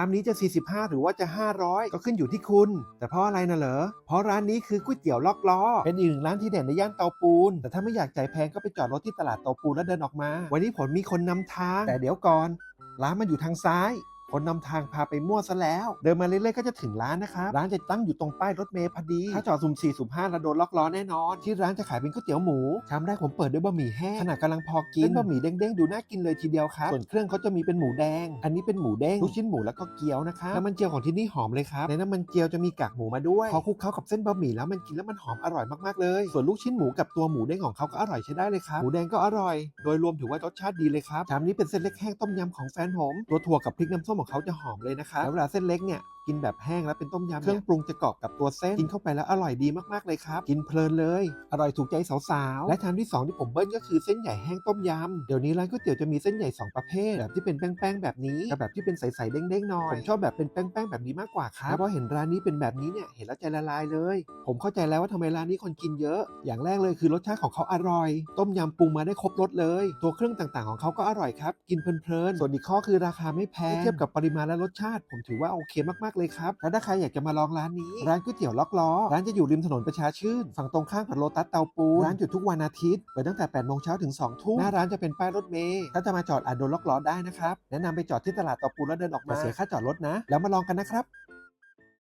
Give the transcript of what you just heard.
ามนี้จะ 45 หรือว่าจะ 500 ก็ขึ้นอยู่ที่คุณ แต่เพราะอะไรนะเหรอ เพราะร้านนี้คือก๋วยเตี๋ยวล็อกล้อ เป็นอีกหนึ่งร้านที่เด่นในย่านเตาปูน แต่ถ้าไม่อยากจ่ายแพงก็ไปจอดรถที่ตลาดเตาปูนแล้วเดินออกมา วันนี้ผมมีคนนำทาง แต่เดี๋ยวก่อน ร้านมันอยู่ทางซ้าย คนนำทางพาไปมั่วซะแล้ว เดินมาเรื่อยๆก็จะถึงร้านนะครับ ร้านจะตั้งอยู่ตรงป้ายรถเมล์พอดี ถ้าจอดสุ่ม4สุ่ม5แล้วโดนล็อกล้อแน่นอน ที่ร้านจะขายเป็นก๋วยเตี๋ยวหมูชามแรกผมเปิดด้วยบะหมี่แห้งขนาดกำลังพอกินเส้นบะหมี่เด้งๆดูน่ากินเลยทีเดียวครับส่วนเครื่องเขาจะมีเป็นหมูแดง อันนี้เป็นหมูเด้งลูกชิ้นหมูแล้วก็เกี๊ยวนะครับน้ำมันเจียวของที่นี่หอมเลยครับในน้ำมันเจียวจะมีกากหมูมาด้วยพอคลุกเข้ากับเส้นบะหมี่แล้วมันกินแล้วมันหอมอร่อยมากๆเลย ส่วนลูกชิ้นหมูกับตัวหมูเด้งของเขาก็อร่อยใช้ได้เลยครับหมูแดงก็อร่อย โดยรวมถือว่ารสชาติดีเลยครับชามนี้เป็นเส้นเล็กแห้งต้มยำของแฟนผมตัวถั่วกับพริกน้ำส้มของเขาจะหอมเลยนะคะแล้วเวลาเส้นเล็กเนี่ยกินแบบแห้งแล้วเป็นต้มยำเครื่องปรุงจะกรอบกับตัวเส้นกินเข้าไปแล้วอร่อยดีมากๆเลยครับ กินเพลินเลย อร่อยถูกใจสาวๆและชามที่ 2 ที่ผมเบิ้ลก็คือเส้นใหญ่แห้งต้มยำเดี๋ยวนี้ร้านก๋วยเตี๋ยวจะมีเส้นใหญ่ 2 ประเภท แบบที่เป็นแป้งๆแบบนี้กับแบบที่เป็นใสๆเด้งๆหน่อยผมชอบแบบเป็นแป้งๆแบบนี้มากกว่าครับแล้วพอเห็นร้านนี้เป็นแบบนี้เนี่ยเห็นแล้วใจละลายเลย ผมเข้าใจแล้วว่าทำไมร้านนี้คนกินเยอะ อย่างแรกเลยคือรสชาติของเขาอร่อย ต้มยำปรุงมาได้ครบรสเลย ตัวเครื่องต่างๆของเขาก็อร่อยครับกินเพลินๆส่วนอีกข้อคือราคาไม่แพงเทียบกับปริมาณและรสชาติ ผมถือว่าโอเคมากๆเลยครับ แล้วถ้าใครอยากจะมาลองร้านนี้ ร้านก๋วยเตี๋ยวล็อกล้อ ร้านจะอยู่ริมถนนประชาชื่น ฝั่งตรงข้ามกับโลตัสเตาปูนร้านหยุดทุกวันอาทิตย์เปิดตั้งแต่8โมงเช้าถึง2ทุ่มหน้าร้านจะเป็นป้ายรถเมล์ถ้าจะมาจอดอาจโดนล็อกล้อได้นะครับแนะนำไปจอดที่ตลาดเตาปูนแล้วเดินออกมาเสียค่าจอดรถนะ แล้วมาลองกันนะครับ